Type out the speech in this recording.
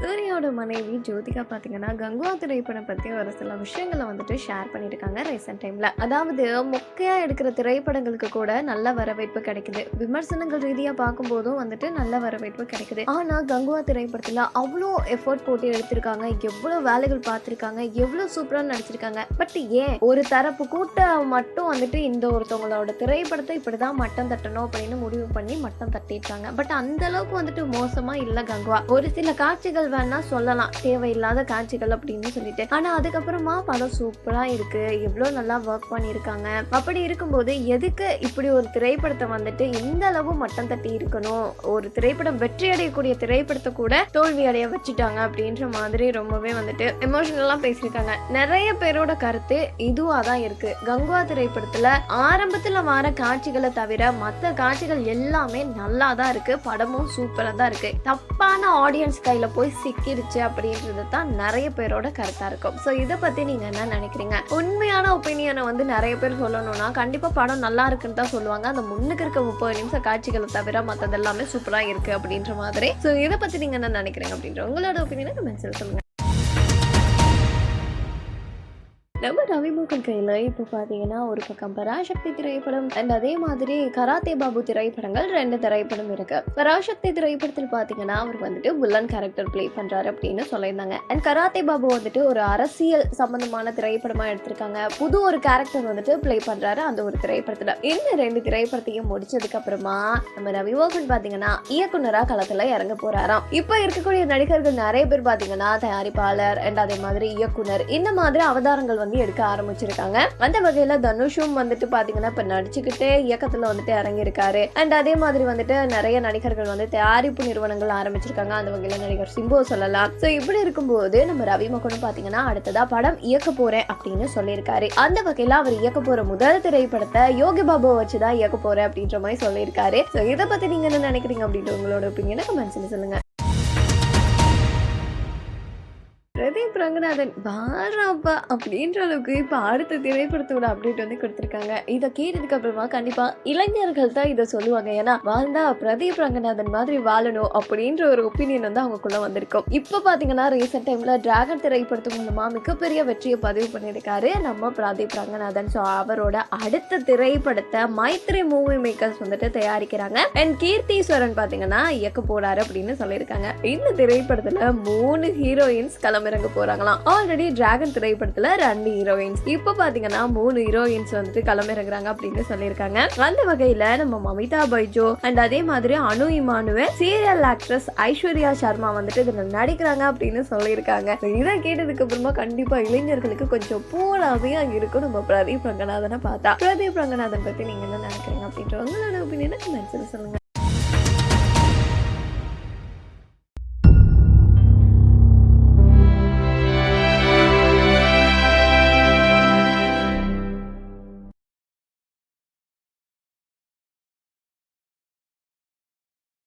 சூர்யாவோட மனைவி ஜோதிகா பார்த்தீங்கன்னா கங்குவா திரைப்படம் பற்றி ஒரு சில விஷயங்களை வந்துட்டு ஷேர் பண்ணியிருக்காங்க ரீசெண்ட் டைமில் அதாவது மொக்கையாக எடுக்கிற திரைப்படங்களுக்கு கூட நல்ல வரவேற்பு கிடைக்குது. விமர்சனங்கள் ரீதியாக பார்க்கும்போதும் வந்துட்டு நல்ல வரவேற்பு கிடைக்குது. ஆனால் கங்குவா திரைப்படத்தில் அவ்வளோ எஃபோர்ட் போட்டு எடுத்திருக்காங்க. எவ்வளோ வேலைகள் பார்த்துருக்காங்க. எவ்வளோ சூப்பராக நடிச்சிருக்காங்க. பட் ஏன்? ஒரு தரப்பு கூட்டம் மட்டும் வந்துட்டு இந்த ஒருத்தவங்களோட திரைப்படத்தை இப்படி தான் மட்டம் தட்டணும் அப்படின்னு முடிவு பண்ணி மட்டம் தட்டியிருக்காங்க. பட் அந்த அளவுக்கு வந்துட்டு மோசமாக இல்லை கங்குவா. ஒரு சில காட்சிகள் வேணா சொல்லலாம். தேவையில்லாத காட்சிகள் அப்படின்னு சொல்லிட்டு. ஆனா அதுக்கப்புறமா படம் சூப்பரா இருக்கு. எவ்வளோ நல்லா ஒர்க் பண்ணியிருக்காங்க. அப்படி இருக்கும்போது எதுக்கு இப்படி ஒரு திரைப்படத்தை வந்துட்டு இந்த அளவு மட்டம் தட்டி இருக்கணும்? ஒரு திரைப்படம் வெற்றி அடையக்கூடிய திரைப்படத்தை கூட தோல்வி அடைய வச்சுட்டாங்க அப்படின்ற மாதிரி ரொம்பவே வந்துட்டு எமோஷனலா பேசியிருக்காங்க. நிறைய பேரோட கருத்து இதுவா தான் இருக்கு. கங்குவா திரைப்படத்துல ஆரம்பத்துல வர காட்சிகளை தவிர மற்ற காட்சிகள் எல்லாமே நல்லா தான் இருக்கு. படமும் சூப்பரா தான் இருக்கு. தப்பான ஆடியன்ஸ் கையில போய் சிக்கிடுச்சு அப்படின்றது தான் நிறைய பேரோட கருத்தாக இருக்கும். ஸோ இதை பற்றி நீங்கள் என்ன நினைக்கிறீங்க? உண்மையான ஒப்பீனியனை வந்து நிறைய பேர் சொல்லணும்னா கண்டிப்பாக படம் நல்லா இருக்குன்னு தான் சொல்லுவாங்க. அந்த முன்னுக்கு இருக்க முப்பது நிமிஷம் காட்சிகளை தவிர மற்றது எல்லாமே இருக்குது அப்படின்ற மாதிரி. ஸோ இதை பற்றி நீங்கள் என்ன நினைக்கிறீங்க அப்படின்ற உங்களோட ஒப்பீனியனை கமெண்ட்ஸில் சொல்லுங்கள் நம்ம ரவிமுகன் கையில் இப்போ பார்த்தீங்கன்னா ஒரு பக்கம் பராசக்தி திரைப்படம் அண்ட் அதே மாதிரி கராத்தே பாபு திரைப்படங்கள் ரெண்டு திரைப்படம் இருக்கு. பராசக்தி திரைப்படத்தில் பார்த்தீங்கன்னா அவர் வந்துட்டு வில்லன் கேரக்டர் ப்ளே பண்ணுறாரு அப்படின்னு சொல்லியிருந்தாங்க. அண்ட் கராத்தே பாபு வந்துட்டு ஒரு அரசியல் சம்பந்தமான திரைப்படமாக எடுத்திருக்காங்க. புது ஒரு கேரக்டர் வந்துட்டு ப்ளே பண்ணுறாரு அந்த ஒரு திரைப்படத்தில். இந்த ரெண்டு திரைப்படத்தையும் முடிச்சதுக்கு அப்புறமா நம்ம ரவிமோகன் பார்த்தீங்கன்னா இயக்குனராக களத்தில் இறங்க போறாராம். இப்போ இருக்கக்கூடிய நடிகர்கள் நிறைய பேர் பார்த்தீங்கன்னா தயாரிப்பாளர் அண்ட் அதே மாதிரி இயக்குனர். இந்த மாதிரி அவதாரங்கள் வந்து எடுக்க ஆரம்பிச்சிருக்காங்க. அந்த வகையில தனுஷும் வந்துட்டு பாத்தீங்கன்னா இப்ப நடிச்சுக்கிட்டே இயக்கத்துல வந்துட்டு இறங்கியிருக்காரு. அண்ட் அதே மாதிரி வந்துட்டு நிறைய நடிகர்கள் வந்து தயாரிப்பு நிறுவனங்கள் ஆரம்பிச்சிருக்காங்க. அந்த வகையில நடிகர் சிம்பு சொல்லலாம். சோ இப்படி இருக்கும்போது நம்ம ரவி மகனும் பாத்தீங்கன்னா அடுத்ததா படம் இயக்க போறேன் அப்படின்னு சொல்லியிருக்காரு. அந்த வகையில அவர் இயக்க போற முதல் திரைப்படத்தை யோகி வச்சு வச்சுதான் இயக்க போறேன் அப்படின்ற மாதிரி சொல்லியிருக்காரு. சோ இதை பத்தி நீங்க என்ன நினைக்கிறீங்க அப்படின்ற உங்களோட ஒப்பீனியனை கமெண்ட்ஸ்ல சொல்லுங்க. ரங்கநாதன் வாராப்பா அப்படின்ற அளவுக்கு இப்போ அடுத்த திரைப்படத்தோட அப்டேட் வந்து கொடுத்துருக்காங்க. இதை கேட்டதுக்கு அப்புறமா கண்டிப்பா இளைஞர்கள் தான் இதை சொல்லுவாங்க. ஏன்னா வாழ்ந்தா பிரதீப் ரங்கநாதன் மாதிரி வாழணும் அப்படின்ற ஒரு ஒப்பீனியன் வந்து அவங்களுக்குள்ள வந்திருக்கும். இப்போ பார்த்தீங்கன்னா ரீசெண்ட் டைம்ல டிராகன் திரைப்படத்து மூலமா மிகப்பெரிய வெற்றியை பதிவு பண்ணியிருக்காரு நம்ம பிரதீப் ரங்கநாதன். ஸோ அவரோட அடுத்த திரைப்படத்தை மைத்ரி மூவி மேக்கர்ஸ் வந்துட்டு தயாரிக்கிறாங்க. அண்ட் கீர்த்தீஸ்வரன் பார்த்தீங்கன்னா இயக்க போறாரு அப்படின்னு சொல்லியிருக்காங்க. இந்த திரைப்படத்துல மூணு ஹீரோயின்ஸ் களமிறங்க பார்க்கலாம். ஆல்ரெடி டிராகன் திரைப்படத்தில் ரெண்டு ஹீரோயின்ஸ் இப்போ பார்த்தீங்கன்னா மூணு ஹீரோயின்ஸ் வந்துட்டு களமிறங்குறாங்க அப்படின்னு சொல்லியிருக்காங்க. அந்த வகையில் நம்ம மமிதா பைஜோ அண்ட் அதே மாதிரி அனு இமானுவே சீரியல் ஆக்ட்ரஸ் ஐஸ்வர்யா சர்மா வந்துட்டு இதில் நடிக்கிறாங்க அப்படின்னு சொல்லியிருக்காங்க. இதை கேட்டதுக்கு அப்புறமா கண்டிப்பாக இளைஞர்களுக்கு கொஞ்சம் போலாவே அங்கே இருக்கும். நம்ம பிரதீப் ரங்கநாதனை பார்த்தா. பிரதீப் ரங்கநாதன் பத்தி நீங்க என்ன நினைக்கிறீங்க அப்படின்ற உங்களோட ஒப்பீனியனை கமெண்ட்ஸில் சொல்லுங்க.